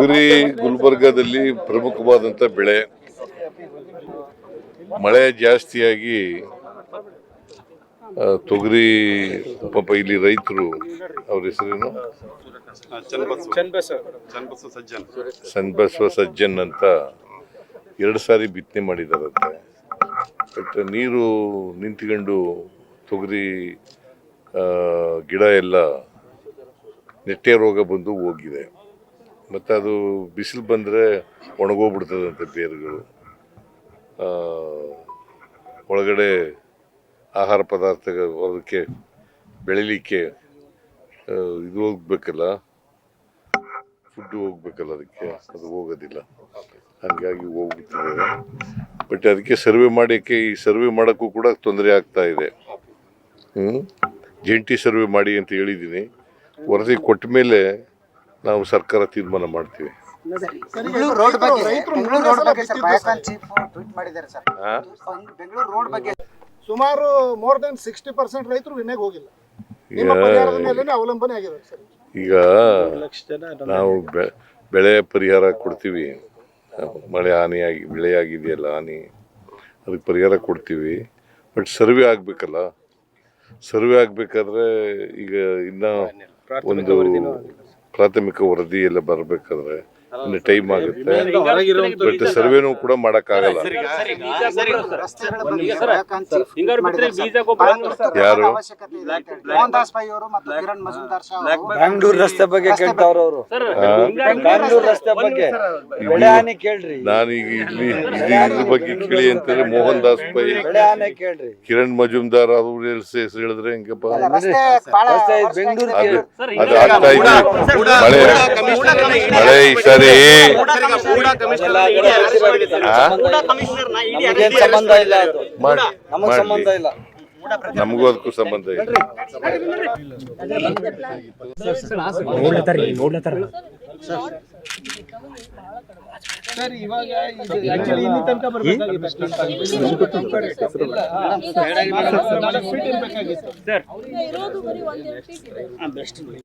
ತೊಗರಿ ಗುಲ್ಬರ್ಗಾದಲ್ಲಿ ಪ್ರಮುಖವಾದಂಥ ಬೆಳೆ. ಮಳೆ ಜಾಸ್ತಿಯಾಗಿ ತೊಗರಿ ಪಾಪ ಇಲ್ಲಿ ರೈತರು ಅವ್ರ ಹೆಸರೇನು? ಚನ್ನಬಸವ. ಸಜ್ಜನ್. ಅಂತ ಎರಡು ಸಾರಿ ಬಿತ್ತನೆ ಮಾಡಿದಾರಂತೆ. ಬಟ್ ನೀರು ನಿಂತ್ಕೊಂಡು ತೊಗರಿ ಗಿಡ ಎಲ್ಲ ನೆಟ್ಟೆ ರೋಗ ಬಂದು ಹೋಗಿದೆ. ಮತ್ತು ಅದು ಬಿಸಿಲು ಬಂದರೆ ಒಣಗೋಗ್ಬಿಡ್ತದಂತೆ ಬೇರುಗಳು. ಒಳಗಡೆ ಆಹಾರ ಪದಾರ್ಥಗಳು ಅದಕ್ಕೆ ಬೆಳಿಲಿಕ್ಕೆ ಇದು ಹೋಗ್ಬೇಕಲ್ಲ ಫುಡ್ ಹೋಗ್ಬೇಕಲ್ಲ ಅದಕ್ಕೆ, ಅದು ಹೋಗೋದಿಲ್ಲ. ಹಾಗಾಗಿ ಹೋಗ್ಬಿಡ್ತದೆ. ಬಟ್ ಅದಕ್ಕೆ ಸರ್ವೆ ಮಾಡೋಕ್ಕೆ ಈ ಸರ್ವೆ ಮಾಡೋಕ್ಕೂ ಕೂಡ ತೊಂದರೆ ಆಗ್ತಾ ಇದೆ. ಹ್ಞೂ ಜಂಟಿ ಸರ್ವೆ ಮಾಡಿ ಅಂತ ಹೇಳಿದ್ದೀನಿ. ವರದಿ ಕೊಟ್ಟ ಮೇಲೆ ನಾವು ಸರ್ಕಾರ ತೀರ್ಮಾನ ಮಾಡ್ತೀವಿ. ಬೆಂಗಳೂರು ರೋಡ್ ಬಗ್ಗೆ ಬೆಂಗಳೂರು ರೋಡ್ ಬಗ್ಗೆ ಸರ್ ಬಯೋಕಾನ್ ಟ್ವೀಟ್ ಮಾಡಿದ್ದಾರೆ ಸರ್. ಬೆಂಗಳೂರು ರೋಡ್ ಬಗ್ಗೆ ಸುಮಾರು ಮೋರ್ ದನ್ ಸಿಕ್ಸ್ಟಿ ಪರ್ಸೆಂಟ್ ರೈತರು ವಿಮೆಗೆ ಹೋಗಿಲ್ಲ. ಅವಲಂಬನೆ ಆಗಿದೆ ಸರ್. ಈಗ ನಾವು ಬೆ- ಬೆಳೆ ಪರಿಹಾರ ಕೊಡ್ತೀವಿ. ಮಳೆ ಹಾನಿಯಾಗಿ ಬೆಳೆ ಆಗಿದೆಯಲ್ಲ ಹಾನಿ ಅದಕ್ಕೆ ಪರಿಹಾರ ಕೊಡ್ತೀವಿ. But survey ಆಗಬೇಕಲ್ಲ. ಸರ್ವೆ ಆಗಬೇಕಾದ್ರೆ ಈಗ ಇನ್ನೂ ಒಂದು ಪ್ರಾಥಮಿಕ ವರದಿಯೆಲ್ಲ ಬರಬೇಕಾದ್ರೆ ಇನ್ನು ಟೈಮ್ ಆಗುತ್ತೆ. ಬಟ್ ಸರ್ವೆನೂ ಕೂಡ ಮಾಡೋಕ್ಕಾಗಲ್ಲ. ಯಾರು? ಅವಶ್ಯಕತೆ ಇದೆ ಮೋಹನ್ ದಾಸ್ ಪೈ ಅವರು ಮತ್ತು ಕಿರಣ್ ಮಜುಮ್ದಾರ್ ಶಾ ಅವರು. ಬ್ಯಾಂಗ್ಳೂರ್ ರಸ್ತೆ ಬಗ್ಗೆ ಕೇಳ್ತಾವ್ರ ಅವರು. ಸರ್ ಆ? ಬ್ಯಾಂಗ್ಳೂರ್ ರಸ್ತೆ ಬಗ್ಗೆ ಬೆಳೆ ಹಾನಿ ಕೇಳ್ರಿ. ನಾನೀಗ ಇಲ್ಲಿ ಇಲ್ಲಿ ಇದ್ರ ಬಗ್ಗೆ ಕೇಳಿ ಅಂತಂದ್ರೆ ಮೋಹನ್ ದಾಸ್ ಪೈ ಬೆಳೆ ಹಾನಿ ಕೇಳ್ರಿ. ಕಿರಣ್ ಮಜುಮ್ದಾರ್ ಅವ್ರ ಹೆಸರು ಹೇಳಿದ್ರೆ ಹೆಂಗಪ್ಪ? ಬೆಂಗಳೂರು ಅದು ಸರ್ ಆಗ್ತಾ ಇದೆ. ಮಳೆ ಮಳೆ ಈ ಸರಿ ಮಾಡಿ ನಮಗ್ ಸಂಬಂಧ ಮಾಡ್ಲಿ. ಇಲ್ಲ. ನಮಗೂ ಅದಕ್ಕೂ ಸಂಬಂಧ ಇಲ್ಲ. ಸರ್ ಇವಾಗ ಆಕ್ಚುಲಿ ಇಲ್ಲಿ ತನಕ ಬರಬೇಕಾಗಿತ್ತು. ಸರ್. ಇರೋದು ಬರೀ ಒಂದೆರಡು ಫೀಟ್ ಇದೆ.